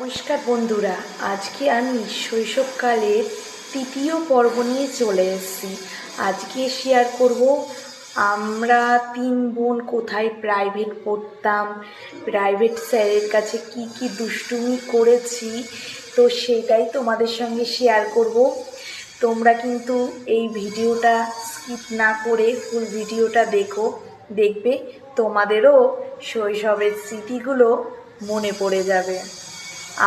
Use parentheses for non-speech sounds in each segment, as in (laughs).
নমস্কার বন্ধুরা, আজকে আমি শৈশবকালের তৃতীয় পর্ব নিয়ে চলে এসেছি। আজকে শেয়ার করব, আমরা তিন বোন কোথায় প্রাইভেট পড়তাম প্রাইভেট স্যারের কাছে কি কি দুষ্টুমি করেছি, তো সেটাই তোমাদের সঙ্গে শেয়ার করব। তোমরা কিন্তু এই ভিডিওটা স্কিপ না করে ফুল ভিডিওটা দেখো, দেখবে তোমাদেরও শৈশবের স্মৃতিগুলো মনে পড়ে যাবে।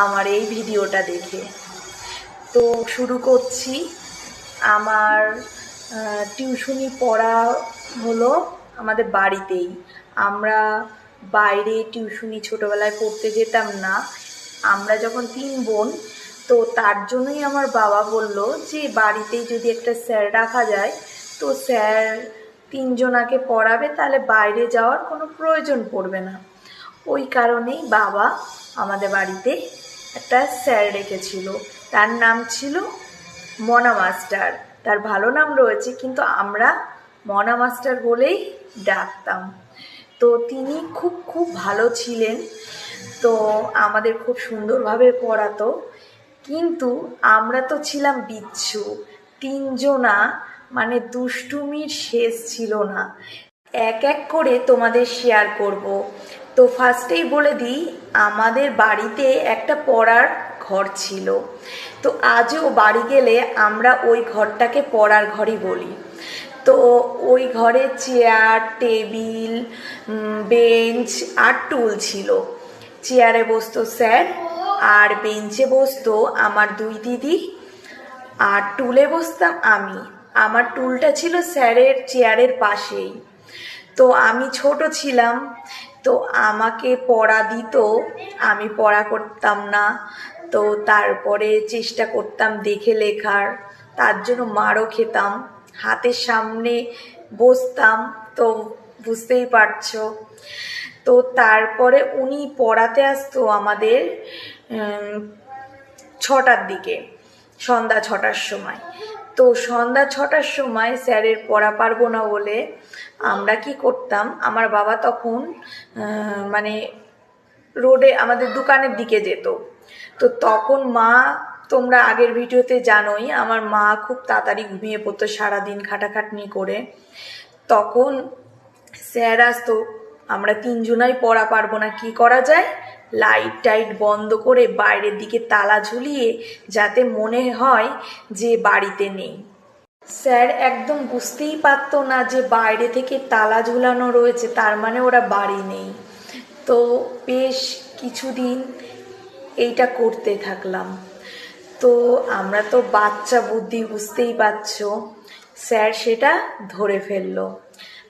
আমার এই ভিডিওটা দেখে। তো শুরু করছি। আমার টিউশনি পড়া হলো আমাদের বাড়িতেই। আমরা বাইরে টিউশনি ছোটোবেলায় পড়তে যেতাম না। আমরা যখন তিন বোন, তো তার জন্যই আমার বাবা বলল যে বাড়িতেই যদি একটা স্যার রাখা যায়, তো স্যার তিনজনাকে পড়াবে, তাহলে বাইরে যাওয়ার কোনো প্রয়োজন পড়বে না। ওই কারণেই বাবা আমাদের বাড়িতে একটা স্যার রেখেছিল তার নাম ছিল মনা মাস্টার। তার ভালো নাম রয়েছে, কিন্তু আমরা মনা মাস্টার বলেই ডাকতাম। তো তিনি খুব খুব ভালো ছিলেন। তো আমাদের খুব সুন্দরভাবে পড়াতো। কিন্তু আমরা তো ছিলাম বিচ্ছু। তিনজনা মানে দুষ্টুমির শেষ ছিল না। এক এক করে তোমাদের শেয়ার করব। তো ফার্স্টেই বলে দিই, আমাদের বাড়িতে একটা পড়ার ঘর ছিল। তো আজও বাড়ি গেলে আমরা ওই ঘরটাকে পড়ার ঘরই বলি। তো ওই ঘরে চেয়ার, টেবিল বেঞ্চ আর টুল ছিল। চেয়ারে বসতো স্যার আর বেঞ্চে বসতো আমার দুই দিদি আর টুলে বসতাম আমি। আমার টুলটা ছিল স্যারের চেয়ারের পাশেই। তো আমি ছোট ছিলাম তো আমাকে পড়া দিত, আমি পড়া করতাম না। তো তারপরে চেষ্টা করতাম দেখে লেখার, তার জন্য মারও খেতাম। হাতের সামনে বসতাম, তো বুঝতেই পারছ। তো তারপরে উনি পড়াতে আসতো আমাদের ছটার দিকে, সন্ধ্যা ছটার সময়। তো সন্ধ্যা ছটার সময় স্যারের পড়া পারব না বলে আমরা কি করতাম? আমার বাবা তখন মানে রোডে আমাদের দোকানের দিকে যেত। তো তখন মা, তোমরা আগের ভিডিওতে জানোই, আমার মা খুব তাড়াতাড়ি ঘুমিয়ে পড়তো সারাদিন খাটাখাটনি করে। তখন স্যার আসতো আমরা তিনজনাই পড়া পারব না, কি করা যায়? লাইট টাইট বন্ধ করে বাইরের দিকে তালা ঝুলিয়ে যাতে মনে হয় যে বাড়িতে নেই। স্যার, একদম বুঝতেই পারতো না যে বাইরে থেকে তালা ঝুলানো রয়েছে, তার মানে ওরা বাড়ি নেই। তো বেশ কিছুদিন এইটা করতে থাকলাম। তো আমরা তো বাচ্চা বুদ্ধি বুঝতেই পারছ। স্যার সেটা ধরে ফেলল।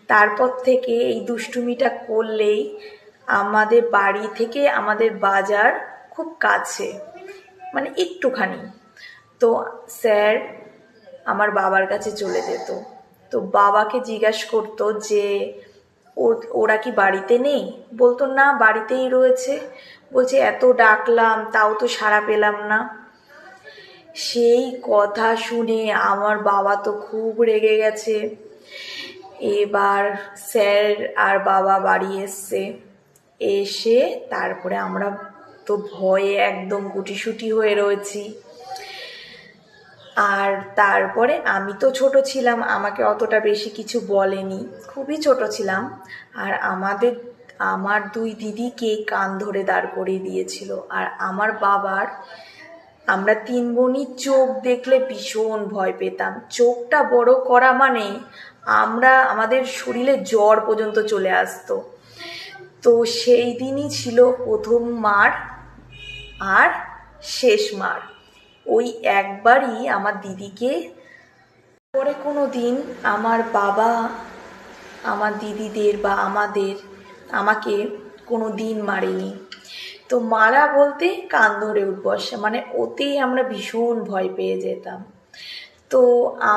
তারপর থেকে এই দুষ্টুমিটা করলেই আমাদের বাড়ি থেকে আমাদের বাজার খুব কাছে মানে একটুখানি। তো স্যার আমার বাবার কাছে চলে যেত। তো বাবাকে জিজ্ঞাস করতো যে, ওরা কি বাড়িতে নেই? বলতো, না, বাড়িতেই রয়েছে। বলছে, এত ডাকলাম, তাও তো সাড়া পেলাম না। সেই কথা শুনে আমার বাবা তো খুব রেগে গেছে। এবার স্যার আর বাবা বাড়ি এসছে। এসে তারপরে আমরা তো ভয়ে একদম গুটিসুটি হয়ে রয়েছি। আর তারপরে আমি তো ছোট ছিলাম, আমাকে অতটা বেশি কিছু বলেনি। খুবই ছোট ছিলাম। আর আমাদের, আমার দুই দিদিকে কান ধরে দাঁড় করিয়ে দিয়েছিল। আর আমার বাবার, আমরা তিন বোনই চোখ দেখলে ভীষণ ভয় পেতাম। চোখটা বড় করা মানে আমরা, আমাদের শরীরে জ্বর পর্যন্ত চলে আসতো। তো সেই দিনই ছিল প্রথম মার আর শেষ মার। ওই একবারই আমার দিদিকে, পরে কোনো দিন আমার বাবা আমার দিদিদের বা আমাদের, আমাকে কোনো দিন মারেনি। তো মারা বলতে কান ধরে উঠবসা মানে ওতেই আমরা ভীষণ ভয় পেয়ে যেতাম। তো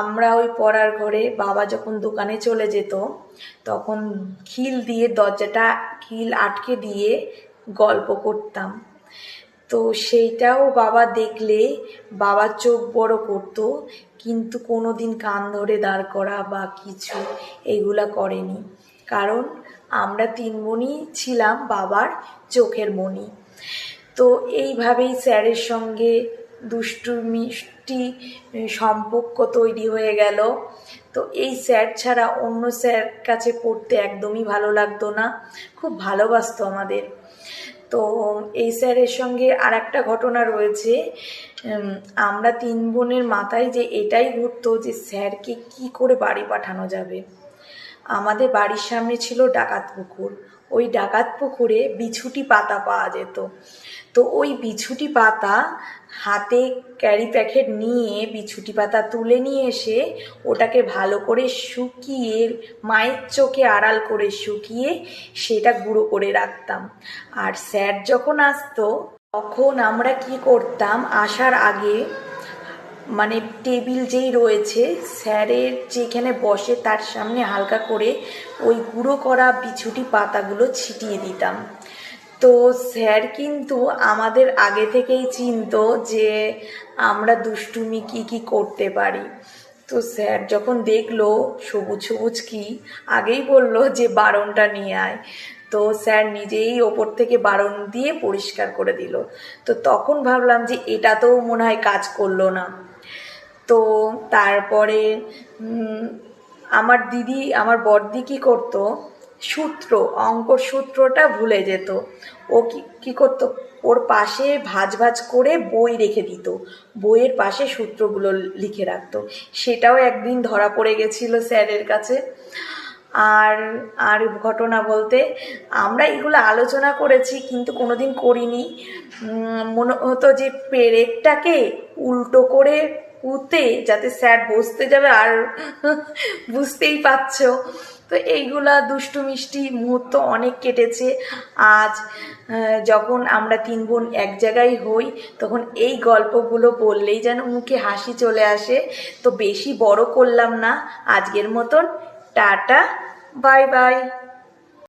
আমরা ওই পড়ার ঘরে বাবা যখন দোকানে চলে যেত, তখন খিল দিয়ে দরজাটা, খিল আটকে দিয়ে গল্প করতাম। তো সেইটাও বাবা দেখলে, বাবা চোখ বড় করতো, কিন্তু কোনো দিন কান ধরে দাঁড় করা বা কিছু এগুলা করেনি। কারণ আমরা তিন বোনই ছিলাম বাবার চোখের মণি। তো এইভাবেই স্যারের সঙ্গে দুষ্টু, মিষ্টি সম্পর্ক তৈরি হয়ে গেল। তো এই স্যার ছাড়া অন্য স্যার কাছে পড়তে একদমই ভালো লাগতো না। খুব ভালোবাসতো আমাদের। তো এই স্যারের সঙ্গে আর একটা ঘটনা রয়েছে। আমরা তিন বোনের মাথায় যে এটাই ঘুরতো যে স্যারকে কি করে বাড়ি পাঠানো যাবে। আমাদের বাড়ির সামনে ছিল ডাকাত পুকুর। ওই ডাকাত পুকুরে বিছুটি পাতা পাওয়া যেত। তো ওই বিছুটি পাতা হাতে ক্যারি প্যাকেট নিয়ে বিছুটি পাতা তুলে নিয়ে এসে ওটাকে ভালো করে শুকিয়ে, মায়ের চোখে আড়াল করে শুকিয়ে সেটা গুঁড়ো করে রাখতাম। আর স্যার যখন আসতো, তখন আমরা কি করতাম, আসার আগে মানে টেবিল যেই রয়েছে, স্যারের যেখানে বসে তার সামনে হালকা করে ওই গুঁড়ো করা বিছুটি পাতাগুলো ছিটিয়ে দিতাম। তো স্যার কিন্তু আমাদের আগে থেকেই চিনত যে আমরা দুষ্টুমি কি কি করতে পারি। তো স্যার যখন দেখল সবুজ সবুজ কি, আগেই বলল যে বারণটা নিয়ে আয়। তো স্যার নিজেই ওপর থেকে বারণ দিয়ে পরিষ্কার করে দিল। তো তখন ভাবলাম যে এটা তো মনে হয় কাজ করল না। তো তারপরে আমার দিদি, আমার বড়দি কী করতো? সূত্র, অঙ্কর সূত্রটা ভুলে যেত। ও কি, কী করতো? ওর পাশে ভাজ ভাজ করে বই রেখে দিত। বইয়ের পাশে সূত্রগুলো লিখে রাখতো। সেটাও একদিন ধরা পড়ে গেছিল স্যারের কাছে। আর আর ঘটনা বলতে আমরা এগুলো আলোচনা করেছি কিন্তু কোনোদিন করিনি। মনে হতো যে পেরেকটাকে উল্টো করে পুঁতে যাতে স্যার বসতে যাবে আর (laughs) বুঝতেই পারছ। তো এইগুলা দুষ্টু মিষ্টি মুহূর্ত অনেক কেটেছে। আজ যখন আমরা তিন বোন এক জায়গায় হই, তখন এই গল্পগুলো বললেই যেন মুখে হাসি চলে আসে। তো বেশি বড় করলাম না, আজকের মতন টাটা বাই বাই